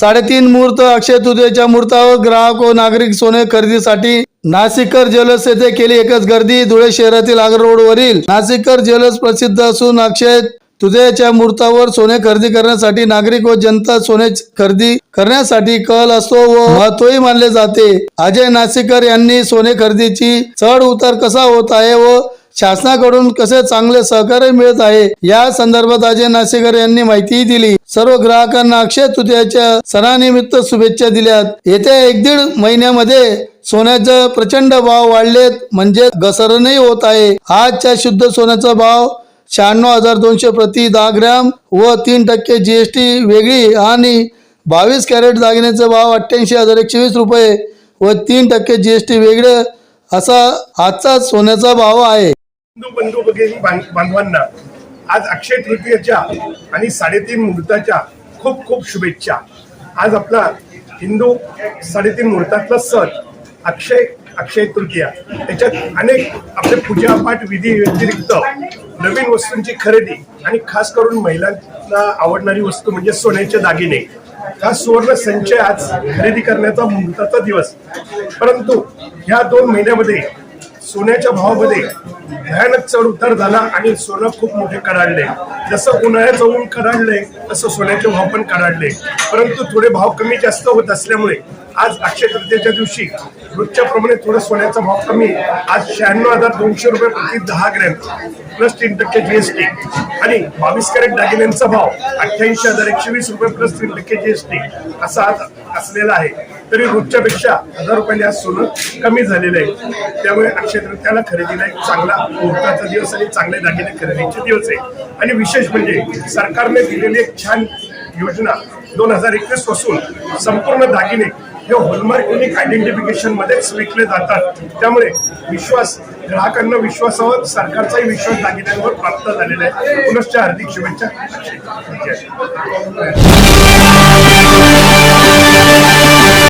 साडेतीन मुहूर्त अक्षय तृतीयेच्या मुहूर्तावर ग्राहक व नागरिक सोने खरेदीसाठी नाशिककर ज्वेलर्स येथे केली एकच गर्दी. धुळे शहरातील आग्रा रोडवरील नाशिककर ज्वेलर्स प्रसिद्ध असून अक्षय तृतीयेच्या मुहूर्तावर सोने खरेदी करण्यासाठी नागरिक व जनता सोने खरेदी करण्यासाठी कल असतो व महत्वही मानले जाते. अजय नाशिककर यांनी सोने खरेदीची चढ उतार कसा होत आहे व शासनाकडून कसे चांगले सहकार्य मिळत आहे या संदर्भात अजय नाशिकर यांनी माहितीही दिली. सर्व ग्राहकांना अक्षय तृतीयाच्या सणानिमित्त शुभेच्छा दिल्यात. येत्या एक दीड महिन्यामध्ये सोन्याचे प्रचंड भाव वाढलेत म्हणजे घसरणही होत आहे. आजच्या शुद्ध सोन्याचा भाव शहाण्णव हजार दोनशे प्रति दहा ग्रॅम व तीन टक्के जीएसटी वेगळी आणि बावीस कॅरेट दागिन्याचा भाव अठ्ठ्याऐंशी हजार एकशे वीस रुपये व तीन टक्के जीएसटी वेगळे असा आजचा सोन्याचा भाव आहे. बंधू भगिनी बांधवांना आज अक्षय तृतीयेच्या आणि साडेतीन मुहूर्ताच्या खूप खूप शुभेच्छा. आज आपला हिंदू साडेतीन मुहूर्तातला सण अक्षय अक्षय तृतीया. त्याच्यात अनेक आपले पूजापाठ विधी व्यतिरिक्त नवीन वस्तूंची खरेदी आणि खास करून महिलांना आवडणारी वस्तू म्हणजे सोन्याचे दागिने. हा सुवर्ण संचय आज खरेदी करण्याचा मुहूर्ताचा दिवस. परंतु ह्या दोन महिन्यामध्ये सोन्याच्या भावामध्ये भयानक चढ उतार झाला आणि सोनं खूप मोठे कडाडले जसं उन्हाळ्याचं ऊन कडाडले तसं सोन्याचे भाव पण कडाडले परंतु थोडे भाव कमी जास्त होत असल्यामुळे आज अक्षय तृतीयेच्या दिवशी रोजच्या प्रमाणे थोडं सोन्याचा भाव कमी. आज शहाण्णव हजार दोनशे रुपये प्रति दहा ग्रॅम प्लस तीन टक्के जीएसटी आणि बावीस कॅरेट दागिन्यांचा भाव अठ्ठ्याऐंशी हजार एकशे वीस रुपये प्लस तीन टक्के जीएसटी असा आज असलेला आहे. तरी रोजच्या पेक्षा हजार रुपयांनी आज सोनं कमी झालेलं आहे. त्यामुळे अक्षय तृतीयाला खरेदीला एक चांगला मुहूर्ताचा दिवस आणि चांगले दागिने खरेदीचे दिवस आहे. आणि विशेष म्हणजे सरकारने दिलेली एक छान योजना दोन हजार एकवीसपासून संपूर्ण दागिने हे हॉलमार्क युनिक आयडेंटिफिकेशन मध्येच विकले जातात. त्यामुळे विश्वास ग्राहकांना विश्वासावर सरकारचाही विश्वास दागिन्यांवर प्राप्त झालेला आहे. पुनश्च हार्दिक शुभेच्छा